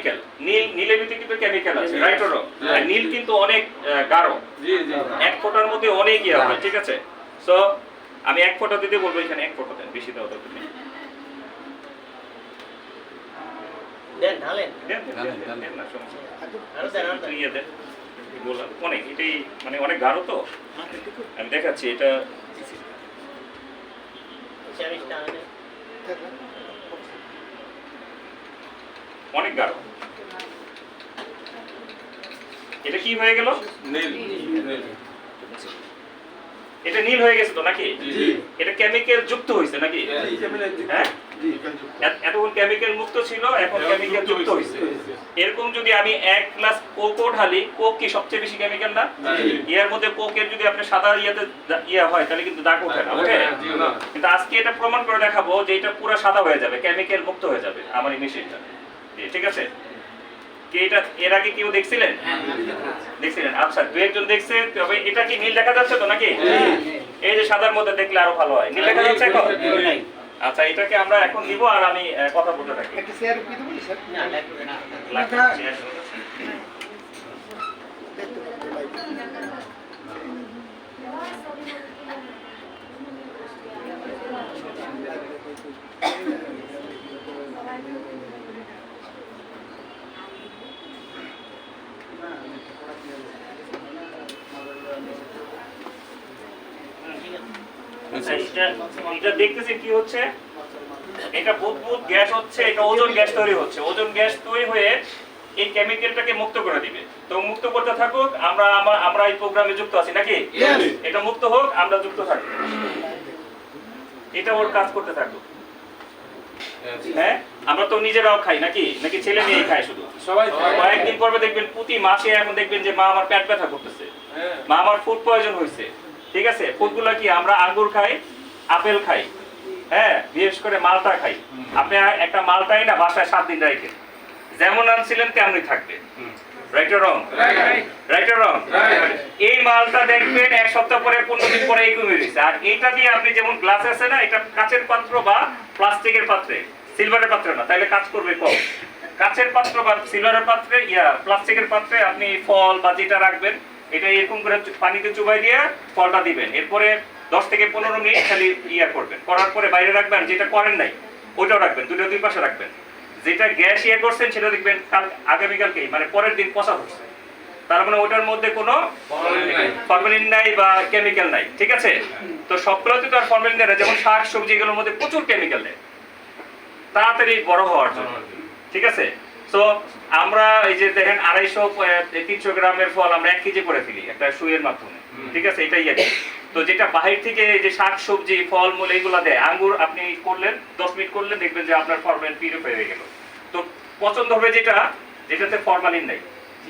Chemical নীল নীলের ভিতরে কিন্তু কেমিক্যাল আছে রাইট অর। আর নীল কিন্তু অনেক গাঢ়। জি জি এক ফোঁটার মধ্যে অনেক ইয়ে হয় ঠিক আছে? সো আমি এক ফোঁটা দিতে বলব এখানে এক ফোঁটা দেন বেশি দেওয়া দরকার নেই দেন ঢালেন। দেন, দেন, দেন, না সমস্যা দেন আরও একটু দেন দেন বললাম অনেক এটাই মানে অনেক গাঢ় তো? আমি দেখাচ্ছি এটা টানেন অনেক গাঢ়। এটা কি হয়ে গেল? নীল। এটা নীল হয়ে গেছে তো নাকি? এটা কেমিক্যাল যুক্ত হয়েছে নাকি? হ্যাঁ? এতক্ষণ কেমিক্যাল মুক্ত ছিল এখন কেমিক্যাল যুক্ত হয়েছে। এরকম যদি আমি এক গ্লাস কোকো ঢালি কোক কি সবচেয়ে বেশি কেমিক্যাল না। ইয়ার মধ্যে কোকের যদি আপনি সাদা ইয়াতে ইয়া হয় তাহলে কিন্তু দাগ ওঠে না ওঠে? কিন্তু আজকে এটা প্রমাণ করে দেখাবো যে এটা পুরো সাদা হয়ে যাবে কেমিক্যাল মুক্ত হয়ে যাবে আমার এই মেশিনটা ঠিক আছে? কি এটা এর আগে কেউ দেখছিলেন? দেখছিলেন। আচ্ছা দু একজন দেখছে তবে এটা কি নীল দেখা যাচ্ছে তো নাকি? হ্যাঁ। এই যে সাদার মধ্যে দেখলে আরও ভালো হয়। নীল দেখা যাচ্ছে এখন? আচ্ছা এটাকে আমরা এখন নিব আর আমি কথা বলতে থাকি না লাগবে, চেয়ার। আচ্ছা, এটা- এটা দেখতেছেন কি হচ্ছে? এটা বুদবুদ গ্যাস হচ্ছে এটা ওজন গ্যাস তৈরি হচ্ছে। ওজন গ্যাস তৈরি হয়ে এই কেমিক্যালটাকে মুক্ত করে দিবে। তো মুক্ত করতে থাকুক আমরা আমরা- এই প্রোগ্রামে যুক্ত আছি নাকি? এটা মুক্ত হোক আমরা যুক্ত থাকি এটা ওর কাজ করতে থাকুক। হ্যাঁ? আমরা তো নিজেরাও খাই নাকি? নাকি ছেলে মেয়ে খায় শুধু? সবাই। কয়েকদিন পর্বে দেখবেন প্রতি মাসে এখন দেখবেন যে মা আমার পেট ব্যথা করতেছে। হ্যাঁ। মা আমার ফুড পয়জন হয়েছে। ঠিক আছে? ফুডগুলো কি আমরা আঙ্গুর খাই আপেল খাই? হ্যাঁ বিশেষ করে মালটা খাই। আপনি একটা মালটাই না বাসায় সাত দিন রাখেন যেমন আনছিলেন তেমনই থাকবে। Right wrong Right, right. Right wrong এই মালটা দেখবেন এক সপ্তাহ পরে পনেরো দিন পরে এই কমে গেছে। আর এইটা দিয়ে আপনি যেমন গ্লাস আছে না এটা কাচের পাত্র বা প্লাস্টিকের পাত্রে সিলভারের পাত্রে না তাহলে কাজ করবে কম। কাচের পাত্র বা সিলভারের পাত্রে ইয়া প্লাস্টিকের পাত্রে আপনি ফল বা যেটা রাখবেন এটা এরকম করে পানিতে চুবাই দিয়ে ফলটা দিবেন। এরপরে দশ থেকে পনেরো মিনিট খালি ইয়া করবেন। করার পরে বাইরে রাখবেন যেটা করেন নাই ওইটাও রাখবেন দুটো দুই পাশে রাখবেন। যেটা গ্যাস ইয়ে করছেন সেটা দেখবেন কাল আগামীকালকেই মানে পরের দিন পচা হচ্ছে তার মানে ওটার মধ্যে কোনো Formalin নাই। বা কেমিক্যাল নাই ঠিক আছে? তো সবগুলোতে তো আর ফরমালিন দেয় না যেমন শাক সবজি এগুলোর মধ্যে প্রচুর কেমিক্যাল দেয়। তাড়াতাড়ি বড় হওয়ার জন্য ঠিক আছে? তো আমরা এই যে দেখেন আড়াইশো তিনশো গ্রামের ফল আমরা এক কেজি করে ফেলি একটা সুইয়ের মাধ্যমে। ঠিক আছে? এটাই আর তো যেটা বাহির থেকে যে শাক সবজি ফল মূল এইগুলো দেয় আঙ্গুর আপনি করলেন দশ মিনিট করলেন দেখবেন যে আপনার ফরমালিন পিরিয়ড হয়ে গেল। তো পছন্দ হবে যেটা যেটাতে ফরমালিন নেই।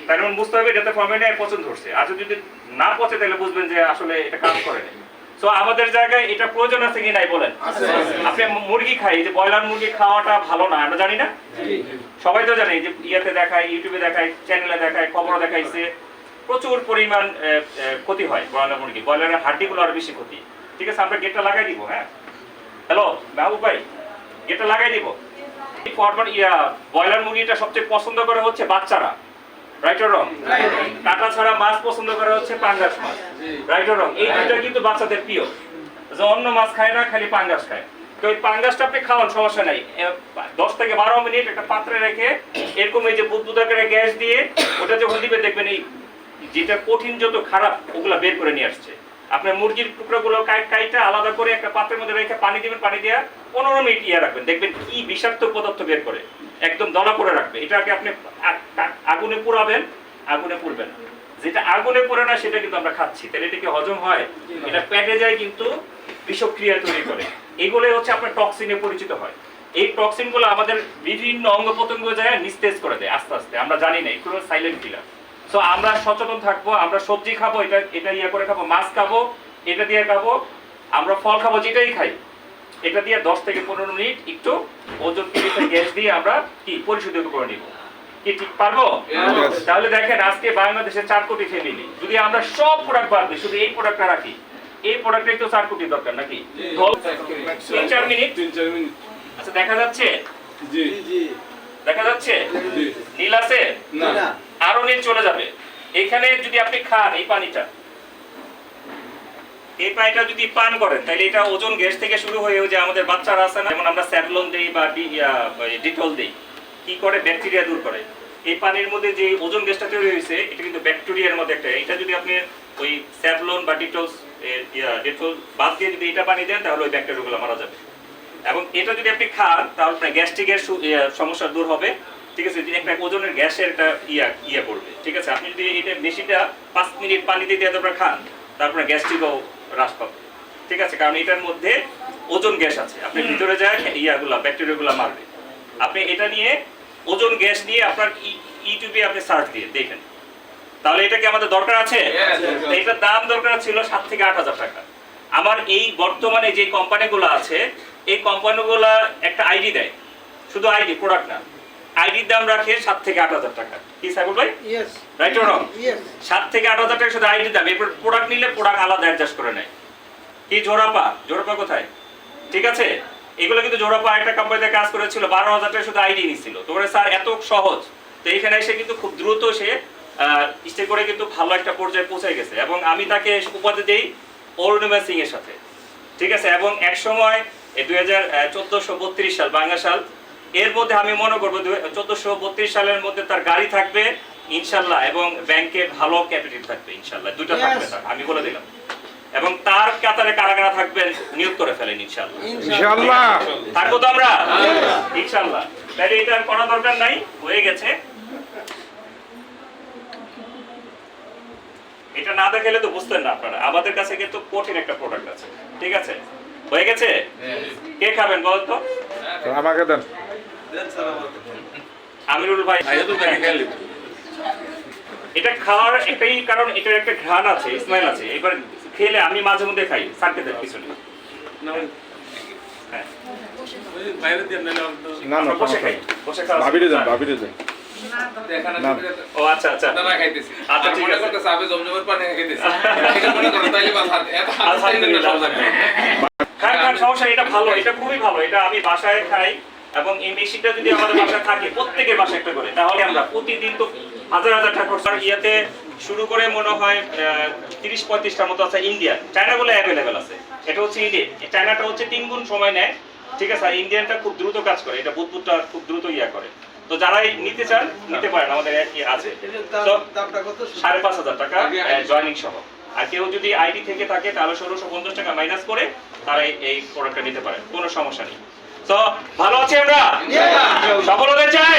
তার মানে বুঝতে হবে এটাতে ফরমালিন নেই পছন্দ হচ্ছে। আর যদি না পচে তাহলে বুঝবেন যে আসলে এটা কাজ করে না তো আমাদের জায়গায় এটা প্রয়োজন আছে কি নাই বলেন। আপনি মুরগি খাই যে ব্রয়লার মুরগি খাওয়াটা ভালো না আমরা জানি না? সবাই তো জানে যে ইয়েতে দেখায় ইউটিউবে দেখায় চ্যানেলে দেখায় খবর দেখাইছে প্রচুর পরিমাণ ক্ষতি হয় ব্রয়লার মুরগি। ব্রয়লারের হাড্ডিগুলো আরও বেশি ক্ষতি। ঠিক আছে আমরা গেটটা লাগাই দিব হ্যাঁ? হ্যালো মাহবুব ভাই গেটটা লাগাই দিব। এই ফরমাল ইয়া ব্রয়লার মুরগিটা সবচেয়ে পছন্দ করে হচ্ছে বাচ্চারা। রাইট রং কাটা মাছ পছন্দ করে হচ্ছে পাঙ্গাস মাছ। রাইট রং এই দুইটা কিন্তু বাচ্চাদের প্রিয়। যে অন্য মাছ খায় না, খালি পাঙ্গাস খায়। তো পাঙ্গাসটা আপনি খাওয়ান, সমস্যা নাই। দশ থেকে বারো মিনিট একটা পাত্রে রেখে এরকম এই যে গ্যাস দিয়ে ওটা যখন দিবে, দেখবেন এই যেটা কঠিন যত খারাপ, ওগুলা বের করে নিয়ে আসছে। আপনার মুরগির টুকরোগুলো কাই কাইটা আলাদা করে একটা পাত্রের মধ্যে রেখে পানি দিবেন, পানি দিয়ে পনেরো মিনিট ইয়ে রাখবেন। দেখবেন কি বিষাক্ত পদার্থ বের করে। একদম দলা করে রাখবে। এটাকে আপনি আগুনে পুরাবেন আগুনে পুরবেন না। যেটা আগুনে পড়ে না সেটা কিন্তু আমরা খাচ্ছি। তাহলে এটা কি হজম হয়? এটা পেটে যায় কিন্তু বিষক্রিয়া তৈরি করে। এগুলোই হচ্ছে আপনার টক্সিনে পরিচিত হয়। এই টক্সিনগুলো আমাদের বিভিন্ন অঙ্গ প্রত্যঙ্গ যায় নিস্তেজ করে দেয় আস্তে আস্তে। আমরা জানি না এগুলো সাইলেন্ট কিলার সো আমরা সচেতন থাকব আমরা সবজি খাব এটা এটা ইয়ে করে খাব মাছ খাব এটা দিয়ে খাব আমরা ফল খাব যেটাই খাই। এটা দিয়ে দশ থেকে পনেরো মিনিট একটু ওজন গ্যাস দিয়ে আমরা কি পরিশোধিত করে নিব। কি ঠিক পারব? তাহলে দেখেন আজকে বাংলাদেশে চার কোটি ফ্যামিলি যদি আমরা সব প্রোডাক্ট বাদ দিই শুধু এই প্রোডাক্টটা রাখি এই প্রোডাক্টে তো চার কোটি দরকার নাকি? তিন চার মিনিট। আচ্ছা দেখা যাচ্ছে? জি। দেখা যাচ্ছে? নীল নীল আছে? না। আরও নীল চলে যাবে। এখানে যদি আপনি খান এই পানিটা এই পানিটা যদি পান করেন তাহলে এটা ওজন গ্যাস থেকে শুরু হয়ে যে আমাদের বাচ্চারা আছে না যেমন আমরা স্যাভলন দেই বা ডিটল দেই কি করে? ব্যাকটেরিয়া দূর করে। এই পানির মধ্যে যে ওজন গ্যাসটা তৈরি হয়েছে, এটা কিন্তু ব্যাকটেরিয়ার মধ্যে একটা। এটা যদি আপনি ওই স্যাভলন বা ডিটলস ডিটল বাদ দিয়ে যদি এটা পানি দেন, তাহলে ওই ব্যাকটেরিয়াগুলো মারা যাবে। এবং এটা যদি আপনি খান, তাহলে আপনার গ্যাস্ট্রিকের সমস্যা দূর হবে। ঠিক আছে? যে একটা ওজনের গ্যাসের একটা ইয়া ইয়া পড়বে। ঠিক আছে? আপনি যদি এটা বেশিটা পাঁচ মিনিট পানিতে দিয়ে তারপরে খান তারপরে গ্যাস্ট্রিকও হ্রাস পাবে। ঠিক আছে? কারণ এটার মধ্যে ওজন গ্যাস আছে। আপনি ভিতরে যায় ইয়াগুলা, ব্যাকটেরিয়াগুলো মারবে। আপনি এটা নিয়ে ওজন গ্যাস নিয়ে আপনার ইউটিউবে আপনি সার্চ দিয়ে দেখেন। তাহলে এটা কি আমাদের দরকার আছে? এটার দাম দরকার ছিল সাত থেকে আট হাজার টাকা। আমার এই বর্তমানে যে কোম্পানিগুলো আছে এই কোম্পানিগুলো একটা আইডি দেয়। শুধু আইডি প্রোডাক্ট না। আইডির দাম রাখে সাত থেকে আট হাজার টাকা। কি সাইবুল ভাই. রাইট রং সাত থেকে আট হাজার টাকা শুধু আইডি দাম। এরপর প্রোডাক্ট নিলে প্রোডাক্ট আলাদা অ্যাডজাস্ট করে নেয়। কি জোড়াপা জোড়াপা কোথায়? ঠিক আছে? এগুলো কিন্তু জোড়াপা একটা কোম্পানিতে কাজ করেছিল বারো হাজার টাকা শুধু আইডি নিছিল। তোমরা স্যার এত সহজ। তো এখানে এসে কিন্তু খুব দ্রুত সে স্টে করে কিন্তু ভালো একটা পর্যায়ে পৌঁছে গেছে এবং আমি তাকে উপাধি দেই অরুণিমা সিং এর সাথে। ঠিক আছে? এবং এক সময় দুই হাজার চোদ্দশো বত্রিশ সাল বাংলা সাল এর মধ্যে আমি মনে করব চোদ্দশো বত্রিশ সালের মধ্যে তার গাড়ি থাকবে ইনশাল্লাহ এবং ব্যাংকে ভালো ক্যাপিটাল থাকবে ইনশাল্লাহ। দুটো থাকবে আমি বলে দিলাম। এবং তার কাতারে কারা কারা থাকবেন নিয়োগ করে ফেলেন ইনশাল্লাহ ইনশাআল্লাহ। থাকব তো আমরা ইনশাল্লাহ তাহলে এটা করা দরকার নাই হয়ে গেছে। এটা না দেখালে তো বুঝতেন না আপনারা। আমাদের কাছে কিন্তু কঠিন একটা প্রোডাক্ট আছে। ঠিক আছে? হয়ে গেছে? কে খাবেন বল তো? আমাকে দেন। আমিরুল ভাই। এটা খাওয়ার একটাই কারণ এটার একটা ঘ্রাণ আছে স্মেল আছে। এবার খেলে আমি মাঝে মধ্যে খাই সার্কে দিয়ে নালে না না বসে সমস্যা খাই বসে খাওয়া ভাবিরে দেন ভাবিরে দেন। ও আচ্ছা আচ্ছা। আচ্ছা, আচ্ছা ঠিক আছে। করতেছে আবে জমজমের পানি খাইতেছি। এটা খান খান সমস্যা ভালো এটা খুবই ভালো এটা আমি বাসায় খাই এবং এই মেশিনটা যদি আমাদের বাসায় থাকে প্রত্যেকের বাসায় একটা করে। তাহলে আমরা প্রতিদিন তো হাজার হাজার আর ইয়াতে শুরু করে মনে হয় তিরিশ পঁয়ত্রিশটার মতো আছে ইন্ডিয়ান চায়নাগুলো অ্যাভেলেবেল আছে। এটা হচ্ছে ইন্ডিয়ান চায়নাটা হচ্ছে তিন গুণ সময় নেয়। ঠিক আছে আর ইন্ডিয়ানটা খুব দ্রুত কাজ করে। এটা বুদবুদটা খুব দ্রুত ইয়া করে। তো যারাই নিতে চান নিতে পারেন। আমাদের আছে। সাড়ে পাঁচ হাজার টাকা জয়নিং সহ। আর কেউ যদি আইডি থেকে থাকে তাহলে ষোলোশো পঞ্চাশ টাকা মাইনাস করে তারা এই- এই প্রোডাক্টটা নিতে পারে কোনো সমস্যা নেই। তো ভালো আছি আমরা? সফল হতে চাই?